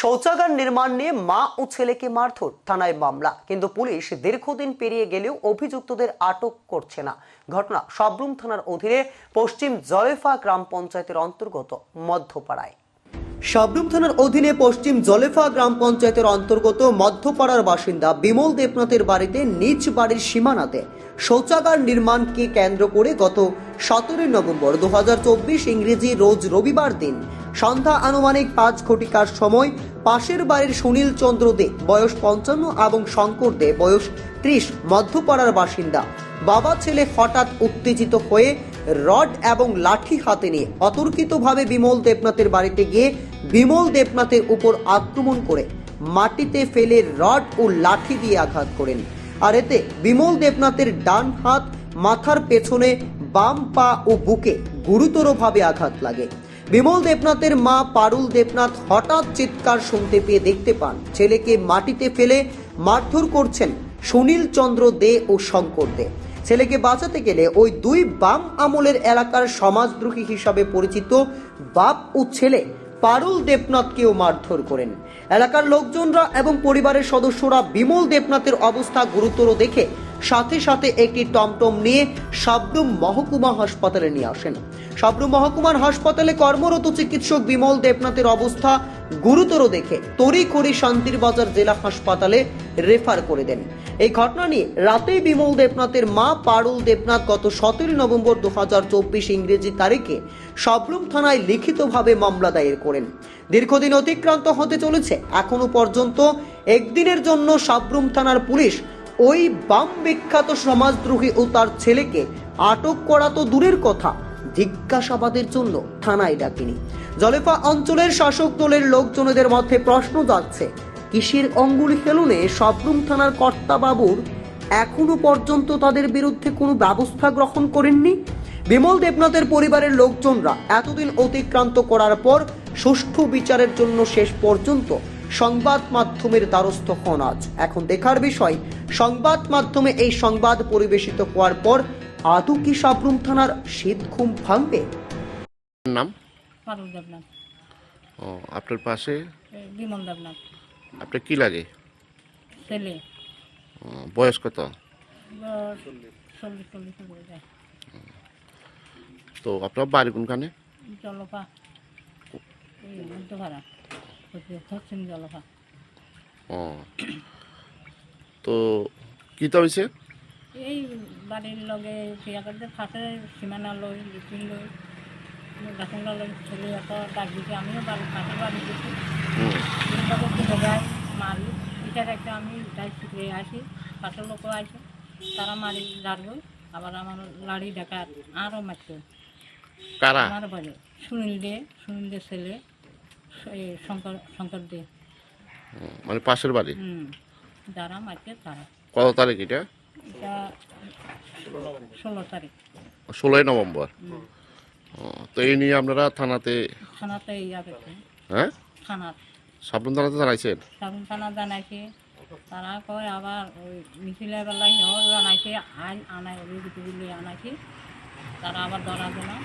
শৌচাগার নির্মাণ নিয়ে মা ও ছেলেকে মারধর, থানায় মামলা। কিন্তু পুলিশ দীর্ঘদিন পেরিয়ে গেলেও অভিযুক্তদের আটক করছে না। ঘটনা সবরুম থানার অধীনে পশ্চিম জয়েফা গ্রাম পঞ্চায়েতের অন্তর্গত মধ্যপাড়ায়। সাবরুম থানার অধীনে পশ্চিম জলেফা গ্রাম পঞ্চায়েতের অন্তর্গত মধ্যপাড়ার বাসিন্দা বিমল দেবনাথের বাড়িতে নিজ বাড়ির সীমানাতে শৌচাগার নির্মাণকে কেন্দ্র করে গত সতেরোই নভেম্বর দুহাজার চব্বিশ ইংরেজি রোজ রবিবার দিন সন্ধ্যা আনুমানিক পাঁচ ঘটিকার সময় পাশের বাড়ির সুনীল চন্দ্র দে বয়স পঞ্চান্ন এবং শঙ্কর দে বয়স ত্রিশ মধ্যপাড়ার বাসিন্দা। বাবা ছেলে হঠাৎ উত্তেজিত হয়ে রড এবং লাঠি হাতে নিয়ে অতর্কিতভাবে বিমল দেবনাথের বাড়িতে গিয়ে বিমল দেবনাথের উপর আক্রমণ করে মাটিতে ফেলে রড ও লাঠি দিয়ে আঘাত করেন। আর এতে বিমল দেবনাথের ডান হাত, মাথার পেছনে বাম পা ও বুকে গুরুতরভাবে আঘাত লাগে। বিমল দেবনাথের মা পারুল দেবনাথ হঠাৎ চিৎকার শুনতে পেয়ে দেখতে পান, ছেলেকে মাটিতে ফেলে মারধর করছেন সুনীল চন্দ্র দে ও শঙ্কর দে। ছেলেকে বাঁচাতে গেলে ওই দুই বাম আমলের এলাকার সমাজদ্রোহী হিসাবে পরিচিত বাপ ও ছেলে পারুল দেবনাথকেও মারধর করেন। এলাকার লোকজনরা এবং পরিবারের সদস্যরা বিমল দেবনাথের অবস্থা গুরুতর দেখে সাথে সাথে একটি টমটম নিয়ে সাবরুম মহকুমা হাসপাতালে নিয়ে আসেন। সাবরুম মহকুমার হাসপাতালে কর্মরত চিকিৎসক বিমল দেবনাথের অবস্থা গুরুতর দেখে তড়িঘড়ি শান্তির বাজার জেলা হাসপাতালে রেফার করে দেন। এই ঘটনা নিয়ে রাতেই বিমল দেবনাথের মা পারুল দেবনাথ গত সতেরোই নভেম্বর দু হাজার চব্বিশ ইংরেজি তারিখে সাবরুম থানায় লিখিতভাবে মামলা দায়ের করেন। দীর্ঘদিন অতিক্রান্ত হতে চলেছে। এখনও পর্যন্ত একদিনের জন্য সাবরুম থানার পুলিশ ওই বাম বিখ্যাত সমাজদ্রোহী ও তার ছেলেকে আটক করা তো দূরের কথা জিজ্ঞাসাবাদের জন্য থানায় ডাকেনি। জলেফা অঞ্চলের শাসক দলের লোকজনদের মধ্যে প্রশ্ন যাচ্ছে কিসের অঙ্গুলি হেলনে সবরুম থানার কর্তাবাবুর এখনও পর্যন্ত তাদের বিরুদ্ধে কোনো ব্যবস্থা গ্রহণ করেননি? বিমল দেবনাথের পরিবারের লোকজনরা এতদিন অতিক্রান্ত করার পর সুষ্ঠু বিচারের জন্য শেষ পর্যন্ত সংবাদ মাধ্যমের দ্বারস্থ হন আজ। এখন দেখার বিষয়, সংবাদ মাধ্যমে এই সংবাদ পরিবেশিত হওয়ার পর আদৌ কি সাবরুম থানার শীত ঘুম ভাঙবে নাম? দেবনাথ। ও আপনার পাশে? বিমল দেবনাথ। আপনার কি লাগে? ছেলে। ও, বয়স কত? বয়স চল্লিশ চল্লিশ করে যায়। তো আপনার বাড়ি কোনখানে? জলপা এই মধ্যভাড়া পশ্চিম জলপা ও। তো কি তো হয়েছে এই বাড়ির লগে বিয়া করতে ফাঁসে সীমানা লই লিটিন লই রাখুন লই ছেলে একটা ডাক দিতে আমিও বাড়ি ফাঁসে বাড়ি দিচ্ছি ঢোকায় মারি। এটার একটা আমি যাই শিখে আসি পাশের লোকও আসে তারা মারি দাঁড়বো আবার আমার লাড়ি ডাকা আরও মারতো কারা? আমার বাড়ি সুনীল দে সুনীল দে ছেলে শঙ্কর শঙ্কর দে। মানে পাশের বাড়ি? হুম যারা মারছে তারা। কত তারিখ এটা? এটা ষোলো তারিখ। ষোলোই নভেম্বর। ও, তো এই নিয়ে আপনারা থানাতে থানাতে হ্যাঁ? থানা সাবরুম থানাতে জানাইছেন? সাবুন থানা জানাইছে। তারা কয় আবার ওই মিছিলের বেলায় সেও জানাইছে আইন আনাই অভিযোগ আনাইছে। তারা আবার ধরা দেনা